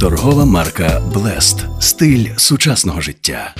Торгова марка Блест. Стиль сучасного життя.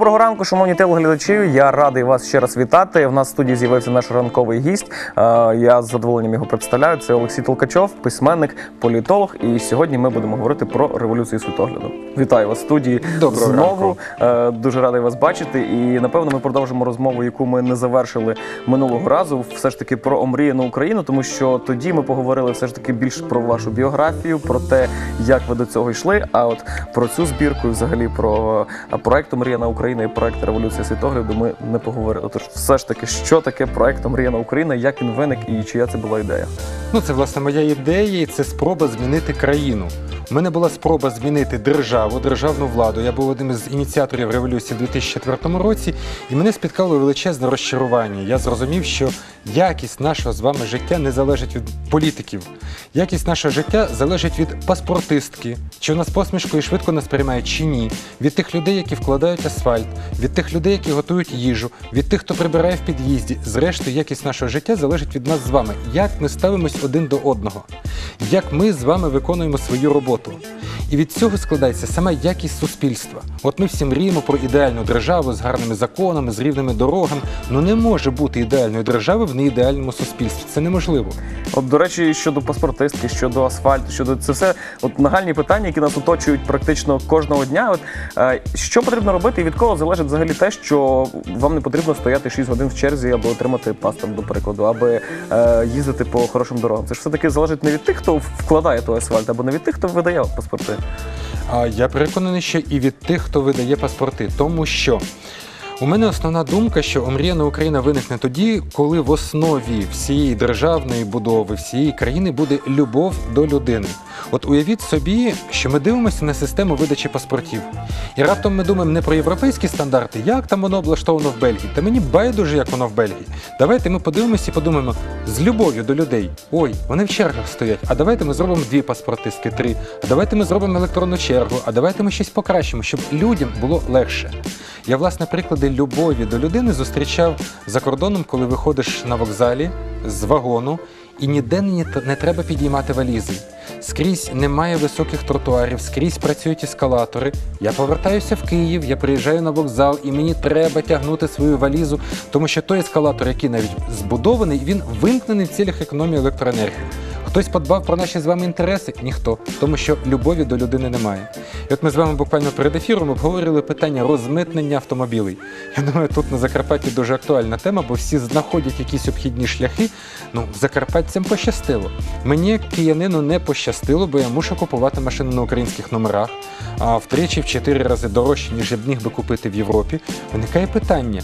Доброго ранку, шановні телеглядачі. Я радий вас ще раз вітати. В нас в студії з'явився наш ранковий гість. Е, Я з задоволенням його представляю. Це Олексій Толкачов, письменник, політолог. І сьогодні ми будемо говорити про революцію світогляду. Вітаю вас в студії Доброго знову. Е, Дуже радий вас бачити. І напевно ми продовжимо розмову, яку ми не завершили минулого разу. Все ж таки про омріяну Україну, тому що тоді ми поговорили все ж таки більш про вашу біографію, про те, як ви до цього йшли. А от про цю збірку, і взагалі про е, проект Омріяна Україна і проект Революція світогляду ми не поговорили. Тож, все ж таки, що таке проект Омріяна Україна, як він виник і чия це була ідея? Ну, це власне моя ідея, і це спроба змінити країну. У мене була спроба змінити державу, державну владу. Я був одним із ініціаторів революції у 2004 році, і мене спіткало величезне розчарування. Я зрозумів, що якість нашого з вами життя не залежить від політиків. Якість нашого життя залежить від паспортистки, чи у нас посмішкою швидко нас приймають чи ні, від тих людей, які вкладають асфальт, від тих людей, які готують їжу, від тих, хто прибирає в під'їзді. Зрештою, якість нашого життя залежить від нас з вами. Як ми ставимось один до одного, як ми з вами виконуємо свою роботу. foto. І від цього складається сама якість суспільства. От ми всі мріємо про ідеальну державу з гарними законами, з рівними дорогами. Ну не може бути ідеальної держави в неідеальному суспільстві. Це неможливо. От, до речі, щодо паспортистки, щодо асфальту, щодо це все от нагальні питання, які нас оточують практично кожного дня. От е, що потрібно робити, і від кого залежить взагалі те, що вам не потрібно стояти 6 годин в черзі, аби отримати паспорт, до прикладу, аби е, їздити по хорошим дорогам. Це ж все таки залежить не від тих, хто вкладає той асфальт, або не від тих, хто видає паспорти. Я переконаний, що і від тих, хто видає паспорти, тому що. У мене основна думка, що омріяна Україна виникне тоді, коли в основі всієї державної будови, всієї країни буде любов до людини. От уявіть собі, що ми дивимося на систему видачі паспортів. І раптом ми думаємо не про європейські стандарти, як там воно облаштовано в Бельгії. Та мені байдуже, як воно в Бельгії. Давайте ми подивимося і подумаємо з любов'ю до людей. Ой, вони в чергах стоять. А давайте ми зробимо дві паспортистки, три. А давайте ми зробимо електронну чергу. А давайте ми щось покращимо, щоб людям було легше. Я, власне, приклади любові до людини зустрічав за кордоном, коли виходиш на вокзалі з вагону, і ніде не, треба підіймати валізи. Скрізь немає високих тротуарів, скрізь працюють ескалатори. Я повертаюся в Київ, я приїжджаю на вокзал, і мені треба тягнути свою валізу, тому що той ескалатор, який навіть збудований, він вимкнений в цілях економії електроенергії. Хтось подбав про наші з вами інтереси? Ніхто, тому що любові до людини немає. І от ми з вами буквально перед ефіром обговорили питання розмитнення автомобілей. Я думаю, тут на Закарпатті дуже актуальна тема, бо всі знаходять якісь обхідні шляхи. Ну, закарпатцям пощастило. Мені, киянину, не пощастило, бо я мушу купувати машину на українських номерах, а втричі в чотири рази дорожче, ніж я б міг би купити в Європі. Виникає питання: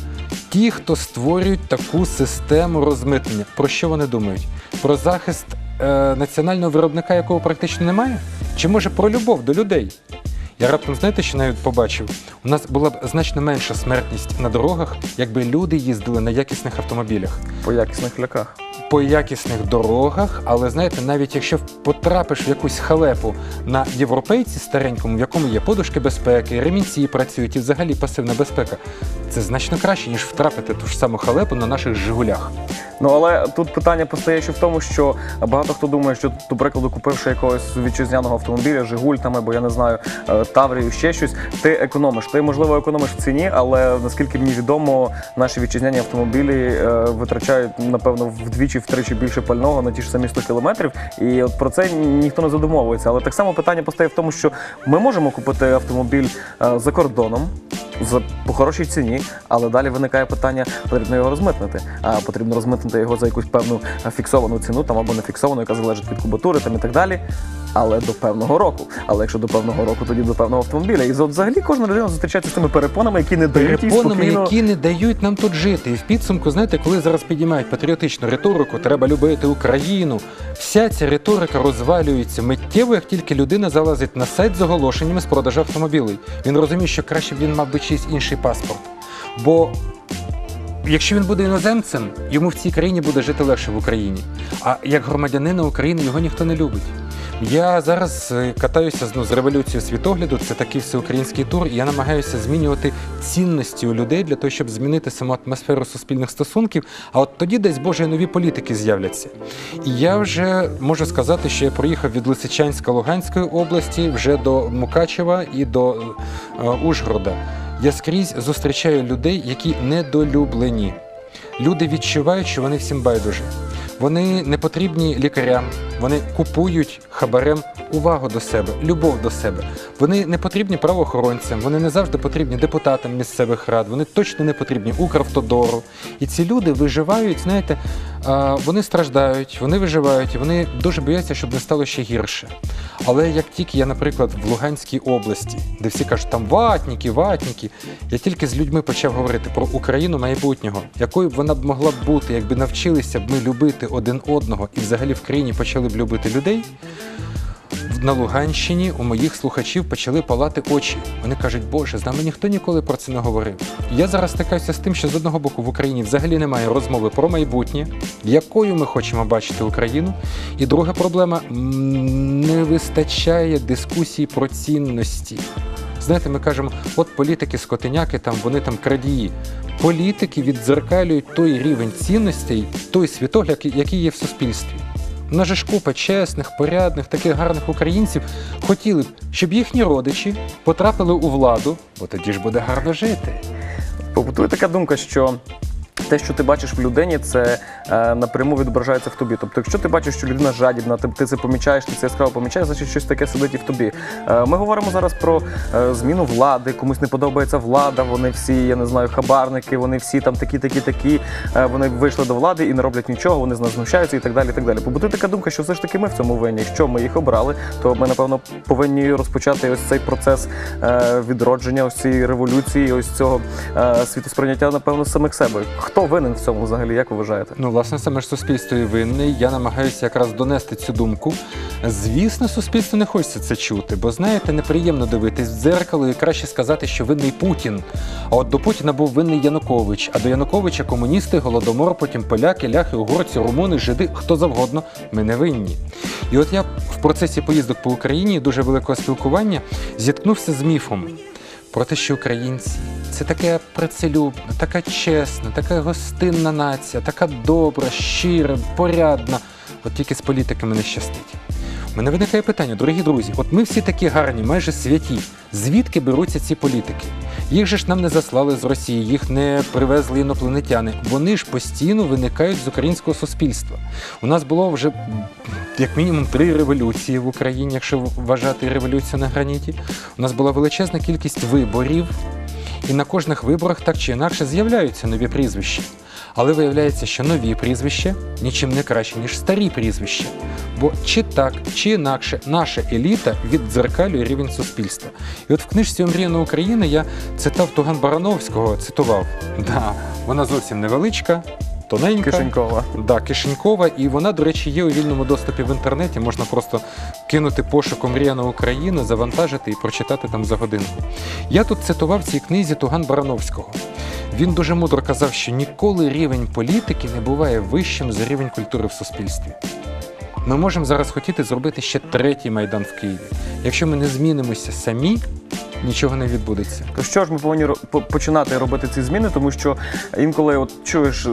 ті, хто створюють таку систему розмитнення, про що вони думають? Про захист е, національного виробника, якого практично немає? Чи може про любов до людей? Я раптом знаєте, що навіть побачив? У нас була б значно менша смертність на дорогах, якби люди їздили на якісних автомобілях. По якісних ляках. По якісних дорогах, але знаєте, навіть якщо потрапиш в якусь халепу на європейці старенькому, в якому є подушки безпеки, ремінці працюють і взагалі пасивна безпека, це значно краще, ніж втрапити ту ж саму халепу на наших Жигулях. Ну але тут питання постає ще в тому, що багато хто думає, що до прикладу, купивши якогось вітчизняного автомобіля, Жигуль там або я не знаю, е, Таврію, ще щось, ти економиш. Ти можливо економиш в ціні, але наскільки мені відомо, наші вітчизняні автомобілі е, витрачають напевно вдвічі-втричі більше пального на ті ж самі 100 кілометрів. І от про це ніхто не задумовується. Але так само питання постає в тому, що ми можемо купити автомобіль е, за кордоном. За по хорошій ціні, але далі виникає питання: потрібно його розмитнити. А потрібно розмитнити його за якусь певну е, фіксовану ціну, там або не фіксовану, яка залежить від кубатури там і так далі. Але до певного року. Але якщо до певного року, тоді до певного автомобіля. І взагалі кожна людина зустрічається з тими перепонами, які не дають їй Перепонами, спокійно. які не дають нам тут жити. І в підсумку, знаєте, коли зараз підіймають патріотичну риторику, треба любити Україну. Вся ця риторика розвалюється миттєво, як тільки людина залазить на сайт з оголошеннями з продажу автомобілей. Він розуміє, що краще б він мав би чийсь інший паспорт. Бо якщо він буде іноземцем, йому в цій країні буде жити легше в Україні. А як громадянина України його ніхто не любить. Я зараз е, катаюся ну, з революцією світогляду. Це такий всеукраїнський тур. І я намагаюся змінювати цінності у людей для того, щоб змінити саму атмосферу суспільних стосунків. А от тоді десь Боже нові політики з'являться. І я вже можу сказати, що я проїхав від Лисичанська Луганської області вже до Мукачева і до е, Ужгорода. Я скрізь зустрічаю людей, які недолюблені. Люди відчувають, що вони всім байдужі. Вони не потрібні лікарям, вони купують хабарем увагу до себе, любов до себе. Вони не потрібні правоохоронцям, вони не завжди потрібні депутатам місцевих рад, вони точно не потрібні Укравтодору. І ці люди виживають, знаєте, вони страждають, вони виживають, вони дуже бояться, щоб не стало ще гірше. Але як тільки я, наприклад, в Луганській області, де всі кажуть, там ватніки, ватніки, я тільки з людьми почав говорити про Україну майбутнього, якою б вона б могла б бути, якби навчилися б ми любити один одного і взагалі в країні почали б любити людей. На Луганщині у моїх слухачів почали палати очі. Вони кажуть, Боже, з нами ніхто ніколи про це не говорив. Я зараз стикаюся з тим, що з одного боку в Україні взагалі немає розмови про майбутнє, якою ми хочемо бачити Україну. І друга проблема не вистачає дискусії про цінності. Знаєте, ми кажемо, от політики, скотиняки, там вони там крадії. Політики віддзеркалюють той рівень цінностей, той світогляд, який є в суспільстві. У нас же ж купа чесних, порядних, таких гарних українців хотіли б, щоб їхні родичі потрапили у владу, бо тоді ж буде гарно жити. Побутує така думка, що те, що ти бачиш в людині, це е, напряму відображається в тобі. Тобто, якщо ти бачиш, що людина жадібна, ти, ти це помічаєш, ти це яскраво помічаєш, значить щось таке сидить і в тобі. Е, ми говоримо зараз про е, зміну влади, комусь не подобається влада, вони всі, я не знаю, хабарники, вони всі там такі, такі, такі. Е, вони вийшли до влади і не роблять нічого, вони з нас знущаються і так далі. І так далі. Побутує така думка, що все ж таки ми в цьому винні. Якщо ми їх обрали, то ми напевно повинні розпочати ось цей процес е, відродження, ось цієї революції, ось цього е, світосприйняття, напевно, самих себе. Хто винен в цьому взагалі? Як ви вважаєте? Ну, власне, саме ж суспільство і винне. Я намагаюся якраз донести цю думку. Звісно, суспільство не хочеться це чути, бо знаєте, неприємно дивитись в дзеркало і краще сказати, що винний Путін. А от до Путіна був винний Янукович, а до Януковича комуністи, голодомор, потім поляки, ляхи, угорці, румуни, жиди, хто завгодно. Ми не винні. І от я в процесі поїздок по Україні дуже великого спілкування зіткнувся з міфом про те, що українці це таке працелюбна, така чесна, така гостинна нація, така добра, щира, порядна. От тільки з політиками не щастить. Мене виникає питання, дорогі друзі, от ми всі такі гарні, майже святі. Звідки беруться ці політики? Їх же ж нам не заслали з Росії, їх не привезли інопланетяни. Вони ж постійно виникають з українського суспільства. У нас було вже як мінімум три революції в Україні, якщо вважати революцію на граніті. У нас була величезна кількість виборів, і на кожних виборах так чи інакше з'являються нові прізвища. Але виявляється, що нові прізвища нічим не краще, ніж старі прізвища. Бо чи так, чи інакше наша еліта віддзеркалює рівень суспільства. І от в книжці Омріяна Україна я цитав Туган Барановського, цитував. Да, вона зовсім невеличка, тоненька. Кишенькова. Да, Кишенькова, і вона, до речі, є у вільному доступі в інтернеті. Можна просто кинути пошук «Омріяна Україна, завантажити і прочитати там за годинку. Я тут цитував в цій книзі Туган Барановського. Він дуже мудро казав, що ніколи рівень політики не буває вищим за рівень культури в суспільстві. Ми можемо зараз хотіти зробити ще третій майдан в Києві. Якщо ми не змінимося самі, нічого не відбудеться. То що ж ми повинні по- починати робити ці зміни, тому що інколи от чуєш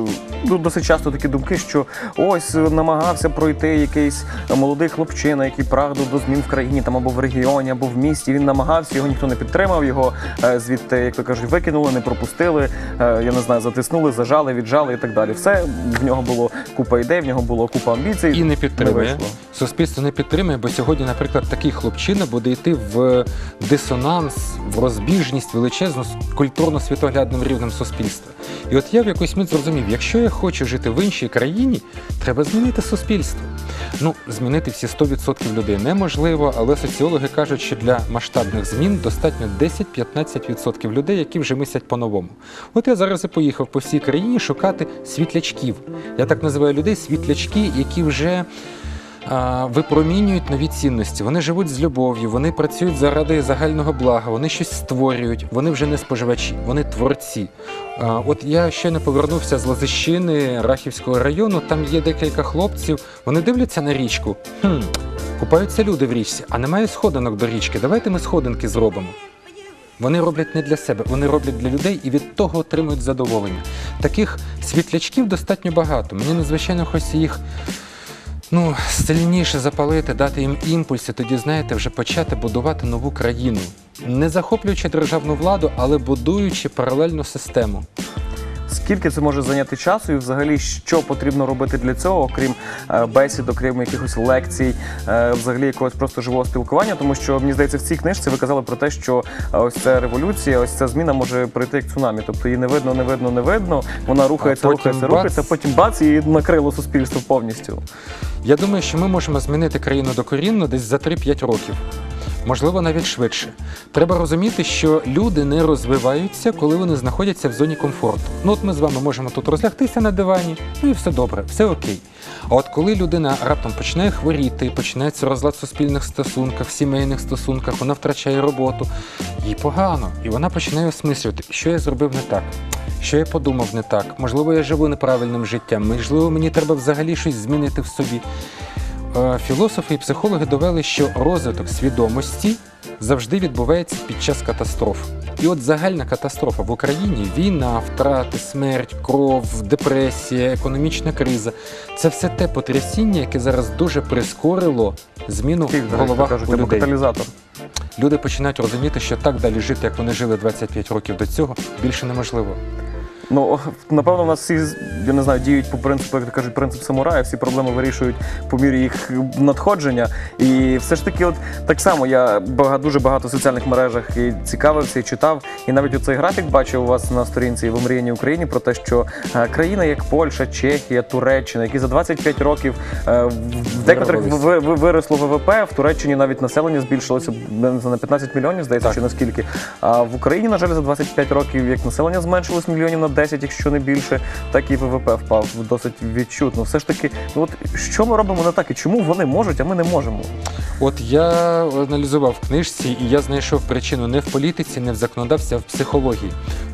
ну, досить часто такі думки, що ось е, намагався пройти якийсь молодий хлопчина, який прагнув до змін в країні, там або в регіоні, або в місті. Він намагався, його ніхто не підтримав, його е, звідти, як то кажуть, викинули, не пропустили. е, Я не знаю, затиснули, зажали, віджали і так далі. Все в нього було купа ідей, в нього було купа амбіцій. І не підтримує. вийшло. Суспільство не підтримує, бо сьогодні, наприклад, такий хлопчина буде йти в дисонанс, в розбіжність величезну культурно-світоглядним рівнем суспільства. І от я в якусь мить зрозумів, якщо я хочу жити в іншій країні, треба змінити суспільство. Ну, змінити всі 100% людей неможливо, але соціологи кажуть, що для масштабних змін достатньо 10-15% людей, які вже мислять по-новому. От я зараз і поїхав по всій країні шукати світлячків. Я так називаю людей світлячки, які вже випромінюють нові цінності. Вони живуть з любов'ю, вони працюють заради загального блага, вони щось створюють, вони вже не споживачі, вони творці. От я ще не повернувся з Лозищини Рахівського району. Там є декілька хлопців. Вони дивляться на річку. Хм, Купаються люди в річці, а немає сходинок до річки. Давайте ми сходинки зробимо. Вони роблять не для себе, вони роблять для людей і від того отримують задоволення. Таких світлячків достатньо багато. Мені надзвичайно хочеться їх ну, сильніше запалити, дати їм імпульси, тоді, знаєте, вже почати будувати нову країну. Не захоплюючи державну владу, але будуючи паралельну систему. Скільки це може зайняти часу, і взагалі що потрібно робити для цього, окрім е, бесід, окрім якихось лекцій, е, взагалі якогось просто живого спілкування? Тому що мені здається, в цій книжці ви казали про те, що е, ось ця революція, ось ця зміна може прийти як цунамі. Тобто її не видно, не видно, не видно. Вона рухається, рухається, рухається, потім бац і накрило суспільство повністю. Я думаю, що ми можемо змінити країну докорінно десь за 3-5 років. Можливо, навіть швидше. Треба розуміти, що люди не розвиваються, коли вони знаходяться в зоні комфорту. Ну, от ми з вами можемо тут розлягтися на дивані, ну і все добре, все окей. А от коли людина раптом починає хворіти, починається розлад в суспільних стосунках, в сімейних стосунках, вона втрачає роботу, їй погано, і вона починає осмислювати, що я зробив не так. Що я подумав не так? Можливо, я живу неправильним життям, можливо, мені треба взагалі щось змінити в собі. Е, Філософи і психологи довели, що розвиток свідомості завжди відбувається під час катастроф. І от загальна катастрофа в Україні війна, втрати, смерть, кров, депресія, економічна криза це все те потрясіння, яке зараз дуже прискорило зміну Київ, в головах кажуть, у людей. каталізатор. Люди починають розуміти, що так далі жити, як вони жили 25 років до цього, більше неможливо. Ну напевно, в нас всі я не знаю, діють по принципу, як кажуть, принцип самурая. Всі проблеми вирішують по мірі їх надходження. І все ж таки, от так само я багато дуже багато в соціальних мережах і цікавився і читав. І навіть оцей графік бачив у вас на сторінці в омріяній Україні про те, що е, країни як Польща, Чехія, Туреччина, які за 25 років е, в- декотрих виросло ВВП, в Туреччині навіть населення збільшилося на 15 мільйонів, здається, Так. чи наскільки. А в Україні, на жаль, за 25 років як населення зменшилось мільйонів на 10, якщо не більше, так і ВВП впав досить відчутно. Все ж таки, ну от що ми робимо не так і чому вони можуть, а ми не можемо? От я аналізував книжці, і я знайшов причину не в політиці, не в законодавстві, а в психології.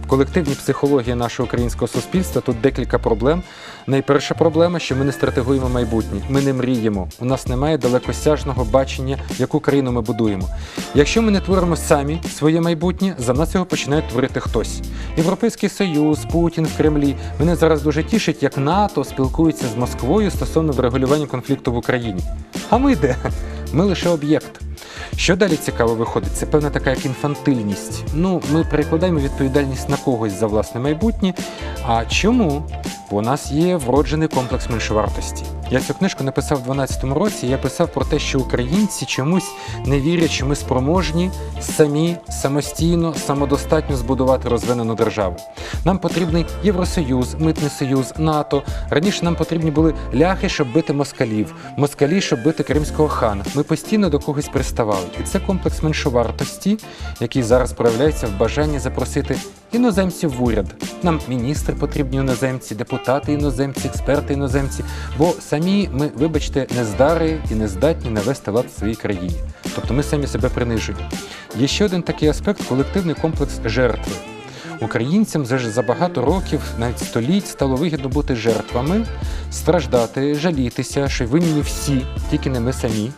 В колективній психології нашого українського суспільства тут декілька проблем. Найперша проблема, що ми не стратегуємо майбутнє, ми не мріємо. У нас немає далекосяжного бачення, яку країну ми будуємо. Якщо ми не творимо самі своє майбутнє, за нас його починає творити хтось. Європейський Союз, Путін в Кремлі. Мене зараз дуже тішить, як НАТО спілкується з Москвою стосовно врегулювання конфлікту в Україні. А ми де? Ми лише об'єкт. Що далі цікаво виходить? Це певна така як інфантильність. Ну, ми перекладаємо відповідальність на когось за власне майбутнє. А чому? У нас є вроджений комплекс меншовартості. Я цю книжку написав у 12-му році. Я писав про те, що українці чомусь не вірять, що ми спроможні самі самостійно, самодостатньо збудувати розвинену державу. Нам потрібний Євросоюз, Митний Союз, НАТО. Раніше нам потрібні були ляхи, щоб бити москалів, москалі, щоб бити кримського хана. Ми постійно до когось приставали. І це комплекс меншовартості, який зараз проявляється в бажанні запросити іноземців в уряд. Нам міністри потрібні іноземці, депутати іноземці, експерти іноземці. Бо самі ми, вибачте, нездари і не здатні навести лад в своїй країні. Тобто ми самі себе принижуємо. Є ще один такий аспект колективний комплекс жертви. Українцям за, за багато років, навіть століть, стало вигідно бути жертвами, страждати, жалітися, що винні всі, тільки не ми самі.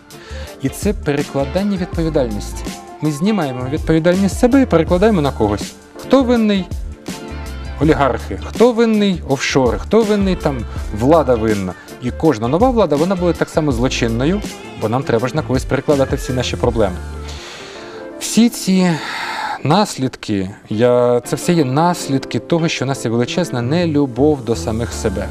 І це перекладання відповідальності. Ми знімаємо відповідальність себе і перекладаємо на когось. Хто винний? Олігархи, хто винний офшори, хто винний там влада винна. І кожна нова влада вона буде так само злочинною, бо нам треба ж на когось перекладати всі наші проблеми. Всі ці наслідки, я, це все є наслідки того, що у нас є величезна нелюбов до самих себе.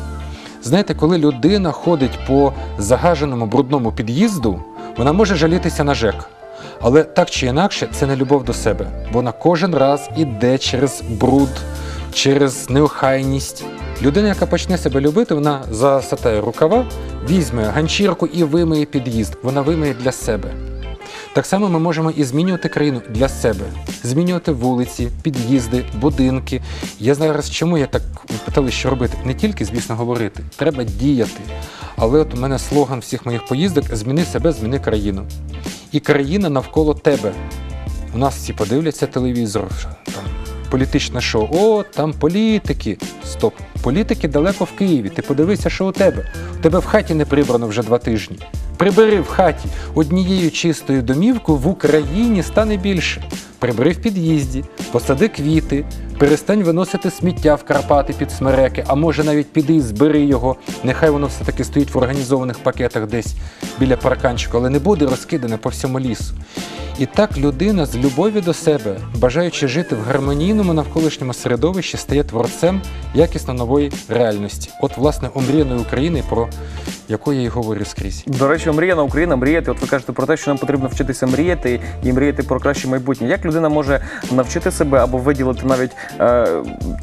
Знаєте, коли людина ходить по загаженому брудному під'їзду, вона може жалітися на ЖЕК. Але так чи інакше, це не любов до себе. Вона кожен раз іде через бруд, через неохайність. Людина, яка почне себе любити, вона засатає рукава, візьме ганчірку і вимиє під'їзд. Вона вимиє для себе. Так само ми можемо і змінювати країну для себе, змінювати вулиці, під'їзди, будинки. Я зараз чому я так питали, що робити? Не тільки, звісно, говорити, треба діяти. Але от у мене слоган всіх моїх поїздок зміни себе, зміни країну. І країна навколо тебе. У нас всі подивляться телевізор, там політичне шоу. О, там політики. Стоп. Політики далеко в Києві. Ти подивися, що у тебе. У тебе в хаті не прибрано вже два тижні. Прибери в хаті однією чистою домівкою в Україні стане більше. Прибери в під'їзді, посади квіти, перестань виносити сміття в Карпати під смереки, а може навіть піди і збери його. Нехай воно все таки стоїть в організованих пакетах десь біля парканчику, але не буде розкидане по всьому лісу. І так людина з любові до себе, бажаючи жити в гармонійному навколишньому середовищі, стає творцем якісно нової реальності. От, власне, омріяної України, про яку я і говорю скрізь. До речі, мріяна Україна мріяти. От ви кажете про те, що нам потрібно вчитися мріяти і мріяти про краще майбутнє. Як людина може навчити себе або виділити навіть е,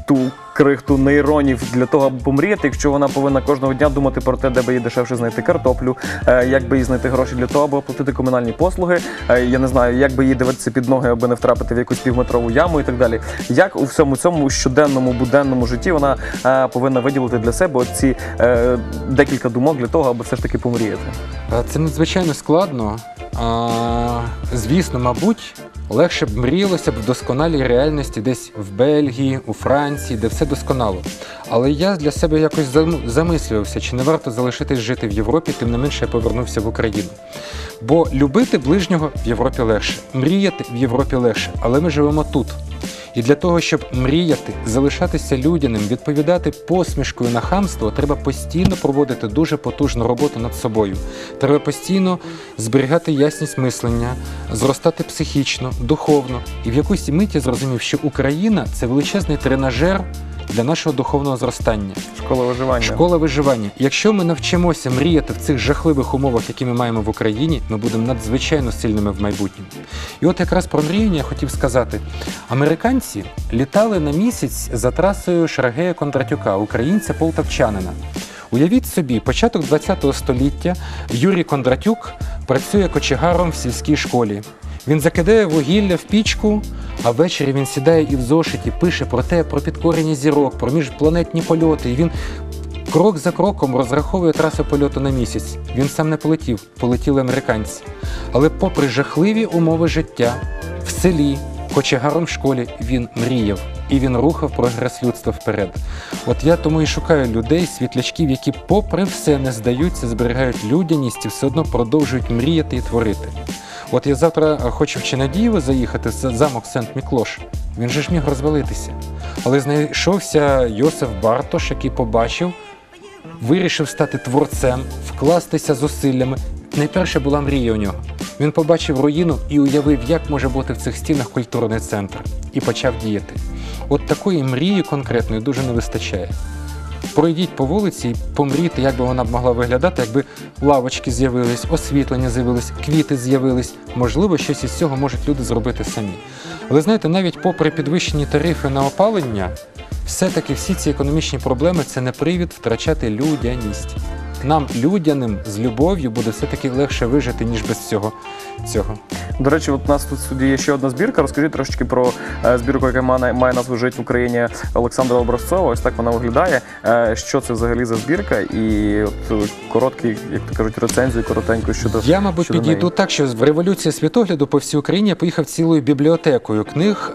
ту крихту нейронів для того, аби помріяти, якщо вона повинна кожного дня думати про те, де би їй дешевше знайти картоплю, е, як би їй знайти гроші для того, аби оплатити комунальні послуги. е, я не знаю, як би їй дивитися під ноги, аби не втрапити в якусь півметрову яму і так далі. Як у всьому цьому щоденному буденному житті вона е, повинна виділити для себе ці е, декілька думок для того, аби все ж таки помріяти. Е, Це надзвичайно складно. А, звісно, мабуть, легше б мріялося б в досконалій реальності десь в Бельгії, у Франції, де все досконало. Але я для себе якось зам- замислювався, чи не варто залишитись жити в Європі, тим не менше я повернувся в Україну. Бо любити ближнього в Європі легше, мріяти в Європі легше, але ми живемо тут. І для того, щоб мріяти, залишатися людяним, відповідати посмішкою на хамство, треба постійно проводити дуже потужну роботу над собою. Треба постійно зберігати ясність мислення, зростати психічно, духовно. І в якусь миті зрозумів, що Україна це величезний тренажер для нашого духовного зростання. Школа виживання. Школа виживання. Якщо ми навчимося мріяти в цих жахливих умовах, які ми маємо в Україні, ми будемо надзвичайно сильними в майбутньому. І от якраз про мріяння я хотів сказати: американці літали на місяць за трасою Шаргея Кондратюка, українця полтавчанина. Уявіть собі, початок ХХ століття Юрій Кондратюк працює кочегаром в сільській школі. Він закидає вугілля в пічку, а ввечері він сідає і в зошиті пише про те, про підкорення зірок, про міжпланетні польоти. І він крок за кроком розраховує трасу польоту на місяць. Він сам не полетів, полетіли американці. Але попри жахливі умови життя в селі, кочегаром в школі, він мріяв і він рухав прогрес людства вперед. От я тому і шукаю людей, світлячків, які, попри все, не здаються, зберігають людяність і все одно продовжують мріяти і творити. От я завтра е, хочу в Чинадієво заїхати з замок Сент-Міклош. Він же ж міг розвалитися. Але знайшовся Йосиф Бартош, який побачив, вирішив стати творцем, вкластися зусиллями. Найперше була мрія у нього. Він побачив руїну і уявив, як може бути в цих стінах культурний центр, і почав діяти. От такої мрії конкретної дуже не вистачає. Пройдіть по вулиці і помрійте, як би вона б могла виглядати, якби лавочки з'явились, освітлення з'явились, квіти з'явились. Можливо, щось із цього можуть люди зробити самі. Але знаєте, навіть попри підвищені тарифи на опалення, все-таки всі ці економічні проблеми це не привід втрачати людяність. Нам, людяним, з любов'ю буде все-таки легше вижити, ніж без цього. цього. До речі, от у нас тут в студії є ще одна збірка. Розкажіть трошечки про е, збірку, яка має, має назву Жить в Україні Олександра Образцова. Ось так вона виглядає. Е, Що це взагалі за збірка? І от е, короткий, як то кажуть, рецензію коротеньку щодо Я, мабуть, щодо підійду неї. так, що в революції світогляду по всій Україні я поїхав цілою бібліотекою книг.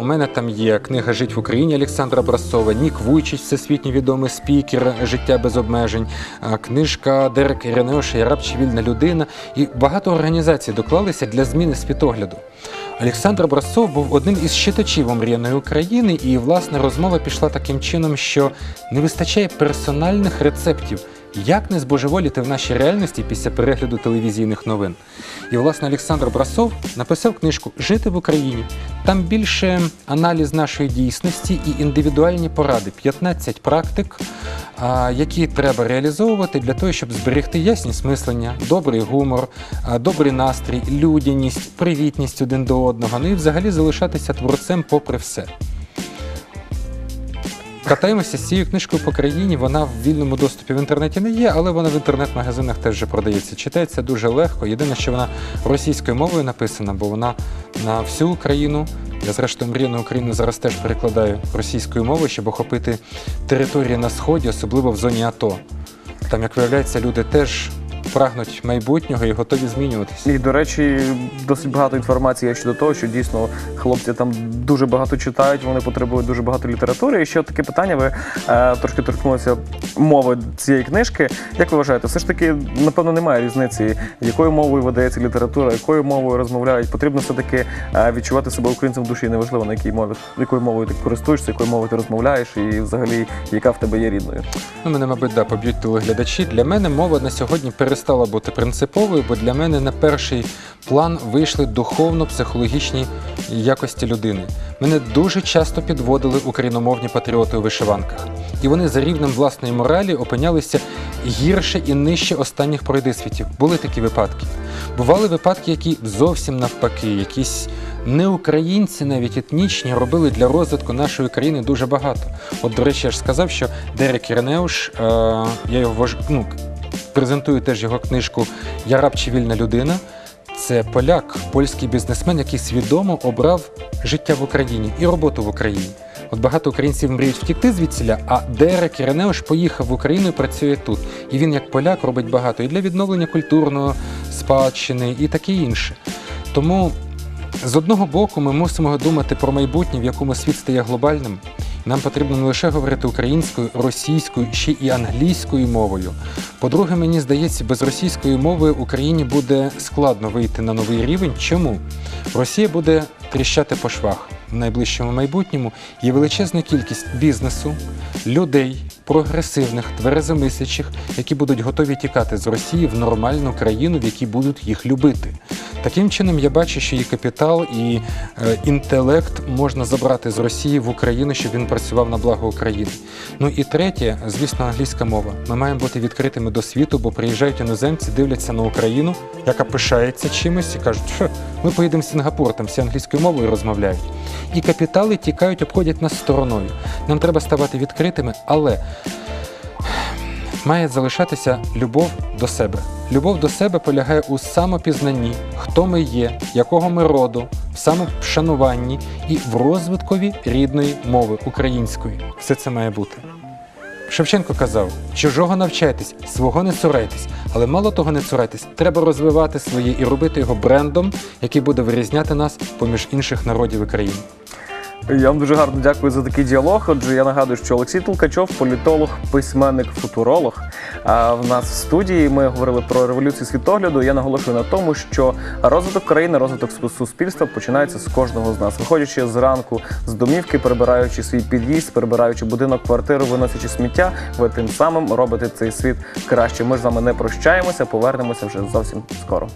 У мене там є книга Жить в Україні Олександра Образцова, Нік Вуйчич, всесвітньо відомий спікер Життя без обмежень, книжка Дерек Іринеоша Я раб вільна людина. І багато організацій доклалися для зміни світогляду. Олександр Образцов був одним із щитачів омріяної України, і власне розмова пішла таким чином, що не вистачає персональних рецептів. Як не збожеволіти в нашій реальності після перегляду телевізійних новин? І власне Олександр Брасов написав книжку Жити в Україні. Там більше аналіз нашої дійсності і індивідуальні поради, 15 практик, які треба реалізовувати для того, щоб зберегти ясність мислення, добрий гумор, добрий настрій, людяність, привітність один до одного. Ну і взагалі залишатися творцем попри все. Катаємося з цією книжкою по країні. Вона в вільному доступі в інтернеті не є, але вона в інтернет-магазинах теж продається. Читається дуже легко. Єдине, що вона російською мовою написана, бо вона на всю Україну. Я зрештою мрію на Україну зараз теж перекладаю російською мовою, щоб охопити території на сході, особливо в зоні АТО. Там, як виявляється, люди теж прагнуть майбутнього і готові змінюватися. І, до речі, досить багато інформації є щодо того, що дійсно хлопці там дуже багато читають, вони потребують дуже багато літератури. І ще таке питання, ви е, трошки торкнулися мови цієї книжки. Як ви вважаєте, все ж таки, напевно, немає різниці, якою мовою видається література, якою мовою розмовляють. Потрібно все-таки е, відчувати себе українцем в душі, неважливо на якій мові, якою мовою ти користуєшся, якою мовою ти розмовляєш, і взагалі яка в тебе є рідною. Ну, мене, мабуть, да, поб'ють телеглядачі. Для мене мова на сьогодні перестала бути принциповою, бо для мене на перший план вийшли духовно-психологічні якості людини. Мене дуже часто підводили україномовні патріоти у вишиванках. І вони за рівнем власної моралі опинялися гірше і нижче останніх пройдисвітів. Були такі випадки. Бували випадки, які зовсім навпаки, якісь неукраїнці, навіть етнічні, робили для розвитку нашої країни дуже багато. От, до речі, я ж сказав, що Дерек Ірнеуш, е, я його вваж- ну, презентую теж його книжку Я раб чи вільна людина. Це поляк, польський бізнесмен, який свідомо обрав життя в Україні і роботу в Україні. От багато українців мріють втікти звідсіля, а Дерек Іренеуш поїхав в Україну і працює тут. І він, як поляк, робить багато і для відновлення культурної спадщини, і таке інше. Тому з одного боку ми мусимо думати про майбутнє, в якому світ стає глобальним. Нам потрібно не лише говорити українською, російською, ще і англійською мовою. По-друге, мені здається, без російської мови Україні буде складно вийти на новий рівень. Чому? Росія буде тріщати по швах в найближчому майбутньому. Є величезна кількість бізнесу, людей, прогресивних, тверезомислячих, які будуть готові тікати з Росії в нормальну країну, в якій будуть їх любити. Таким чином, я бачу, що і капітал, і е, інтелект можна забрати з Росії в Україну, щоб він працював на благо України. Ну і третє, звісно, англійська мова. Ми маємо бути відкритими до світу, бо приїжджають іноземці, дивляться на Україну, яка пишається чимось, і кажуть, що ми поїдемо в Сінгапур, там всі англійською мовою розмовляють. І капітали тікають, обходять нас стороною. Нам треба ставати відкритими, але має залишатися любов до себе. Любов до себе полягає у самопізнанні, хто ми є, якого ми роду, в самопшануванні і в розвиткові рідної мови української. Все це має бути. Шевченко казав: чужого навчайтесь, свого не цурайтесь, але мало того не цурайтесь, треба розвивати своє і робити його брендом, який буде вирізняти нас поміж інших народів і країн. Я вам дуже гарно дякую за такий діалог. Отже, я нагадую, що Олексій Толкачов, політолог, письменник, футуролог. А в нас в студії ми говорили про революцію світогляду. Я наголошую на тому, що розвиток країни, розвиток суспільства починається з кожного з нас. Виходячи зранку з домівки, перебираючи свій під'їзд, перебираючи будинок, квартиру, виносячи сміття, ви тим самим робите цей світ краще. Ми з вами не прощаємося, повернемося вже зовсім скоро.